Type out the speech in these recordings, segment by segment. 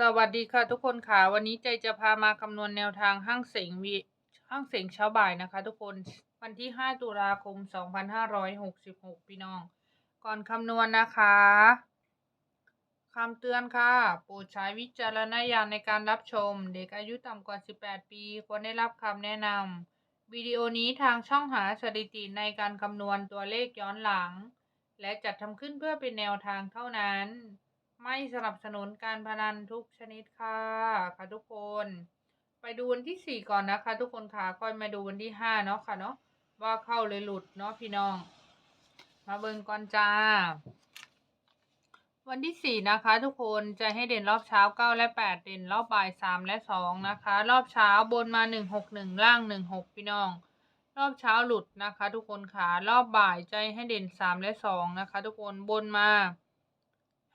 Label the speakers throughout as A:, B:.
A: สวัสดีค่ะทุกคนค่ะ วันนี้ใจจะพามาคำนวณแนวทางห้างเสงวีห้างเสงเช้าบ่ายนะคะ ทุกคนวันที่ 5 ตุลาคม 2566 พี่น้อง ก่อนคำนวณนะคะคำเตือนค่ะ โปรดใช้วิจารณญาณในการรับชม เด็กอายุต่ำกว่า 18 ปี ควรได้รับคำแนะนำวิดีโอนี้ทางช่องหาสถิติในการคำนวณตัวเลขย้อนหลัง และจัดทำขึ้นเพื่อเป็นแนวทางเท่านั้น ไม่สนับสนุนการพนันทุกชนิดค่ะค่ะทุกคน ไปดูวันที่สี่ก่อนนะคะ ทุกคนค่ะค่อยมาดูวันที่ห้าเนาะค่ะเนาะว่าเข้าเลยหลุดเนาะพี่น้อง มาเบิ่งก่อนจ้า วันที่สี่นะคะ ทุกคนจะให้เด่นรอบเช้าเก้าและแปดเด่นรอบบ่ายสามและสองนะคะ รอบเช้าบนมาหนึ่งหกหนึ่งล่างหนึ่งหกพี่น้อง รอบเช้าหลุดนะคะ ทุกคนค่ะรอบบ่ายใจให้เด่นสามและสองนะคะ ทุกคนบนมา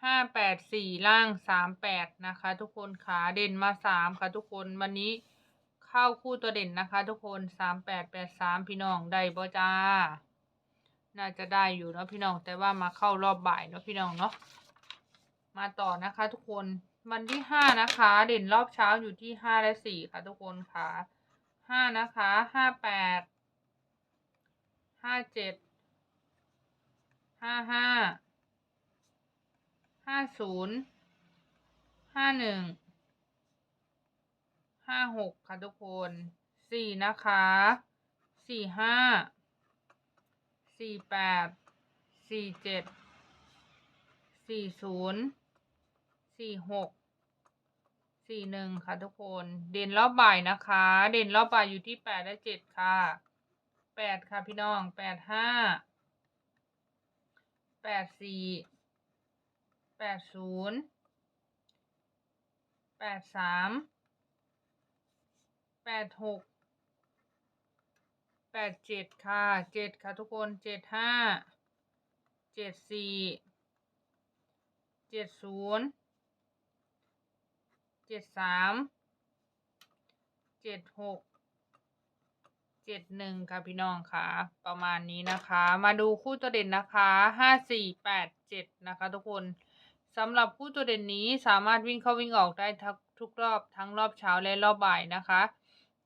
A: ห้าแปดสี่ล่างสามแปดนะคะ ทุกคนขาเด่นมาสามค่ะทุกคนวันนี้เข้าคู่ตัวเด่นนะคะ ทุกคนสามแปดแปดสามพี่น้องได้บ่จ้า น่าจะได้อยู่เนาะพี่น้องแต่ว่ามาเข้ารอบบ่ายเนาะพี่น้องเนาะมาต่อนะคะ ทุกคนวันที่ห้านะคะ เด่นรอบเช้าอยู่ที่ห้าและสี่ค่ะ ทุกคนค่ะห้านะคะห้าแปดห้าเจ็ดห้าห้า ห้าศูนย์ห้าหนึ่งห้าหกค่ะทุกคนสี่นะคะสี่ห้าสี่แปดสี่เจ็ดสี่ศูนย์สี่หกสี่หนึ่งค่ะทุกคน เด่นรอบบ่ายนะคะ เด่นรอบบ่ายอยู่ที่แปดและเจ็ดค่ะแปดค่ะพี่น้องแปดห้าแปดสี่ แปดศูนย์แปดสามแปดหกแปดเจ็ดค่ะเจ็ดค่ะทุกคนเจ็ดห้าเจ็ดสี่เจ็ดศูนย์เจ็ดสามเจ็ดหกเจ็ดหนึ่งค่ะพี่น้องค่ะ ประมาณนี้นะคะ มาดูคู่ตัวเด่นนะคะห้าสี่แปดเจ็ดนะคะทุกคน สำหรับคู่ตัวเด่นนี้สามารถวิ่งเข้าวิ่งออกได้ทั้งทุกรอบทั้งรอบเช้าและรอบบ่ายนะคะ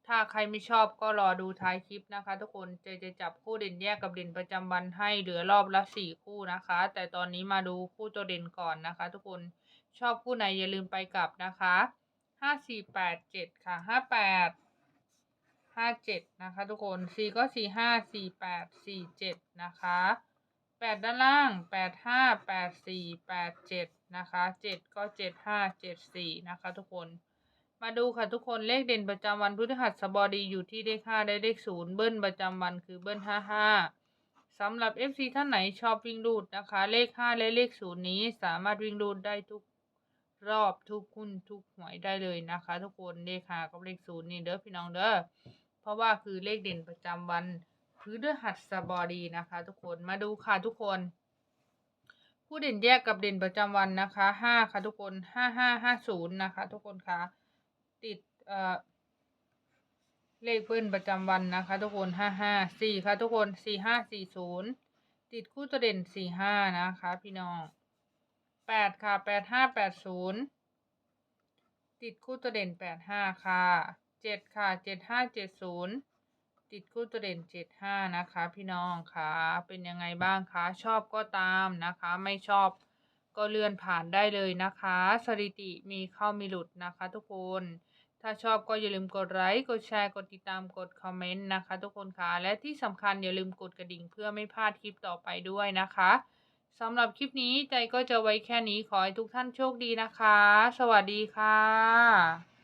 A: ถ้าใครไม่ชอบก็รอดูท้ายคลิปนะคะ ทุกคนจะจะจับคู่เด่นแยกกับเด่นประจำวันให้เหลือรอบละสี่คู่นะคะ แต่ตอนนี้มาดูคู่ตัวเด่นก่อนนะคะ ทุกคนชอบคู่ไหนอย่าลืมไปกลับนะคะห้าสี่แปดเจ็ดค่ะห้าแปดห้าเจ็ดนะคะ ทุกคนสี่ก็สี่ห้าสี่แปดสี่เจ็ดนะคะ แปดด้านล่างแปดห้าแปดสี่แปดเจ็ดนะคะเจ็ดก็เจ็ดห้าเจ็ดสี่นะคะทุกคน มาดูค่ะทุกคนเลขเด่นประจำวันพฤหัสบดีอยู่ที่เลขห้าได้เลขศูนย์เบิ้ลประจำวันคือเบิ้ลห้าห้าสำหรับ FC ท่านไหนชอบวิ่งรูดนะคะ เลขห้าและเลขศูนย์นี้สามารถวิ่งรูดได้ทุกรอบทุกหุ้นทุกหวยได้เลยนะคะ ทุกคนเลขห้ากับเลขศูนย์นี่เด้อพี่น้องเด้อเพราะว่าคือเลขเด่นประจำวัน พฤหัสบดีนะคะ ทุกคนมาดูค่ะทุกคน ผู้เด่นแยกกับเด่นประจำวันนะคะห้าค่ะทุกคนห้าห้าห้าศูนย์นะคะ ทุกคนคะติดเอ่อเลขเบิ้ลประจำวันนะคะ ทุกคนห้าห้าสี่ค่ะทุกคนสี่ห้าสี่ศูนย์ติดคู่ตัวเด่นสี่ห้านะคะ พี่น้องแปดค่ะแปดห้าแปดศูนย์ติดคู่ตัวเด่นแปดห้าค่ะเจ็ดค่ะเจ็ดห้าเจ็ดศูนย์ ติดคู่ตัวเด่นเจ็ดห้านะคะ พี่น้องค่ะเป็นยังไงบ้างคะ ชอบก็ตามนะคะ ไม่ชอบก็เลื่อนผ่านได้เลยนะคะ สถิติมีเข้ามีหลุดนะคะทุกคน ถ้าชอบก็อย่าลืมกดไลค์ กดแชร์ กดติดตาม กดคอมเมนต์นะคะ ทุกคนค่ะและที่สำคัญอย่าลืมกดกระดิ่งเพื่อไม่พลาดคลิปต่อไปด้วยนะคะสำหรับคลิปนี้ใจก็จะไว้แค่นี้ขอให้ทุกท่านโชคดีนะคะ สวัสดีค่ะ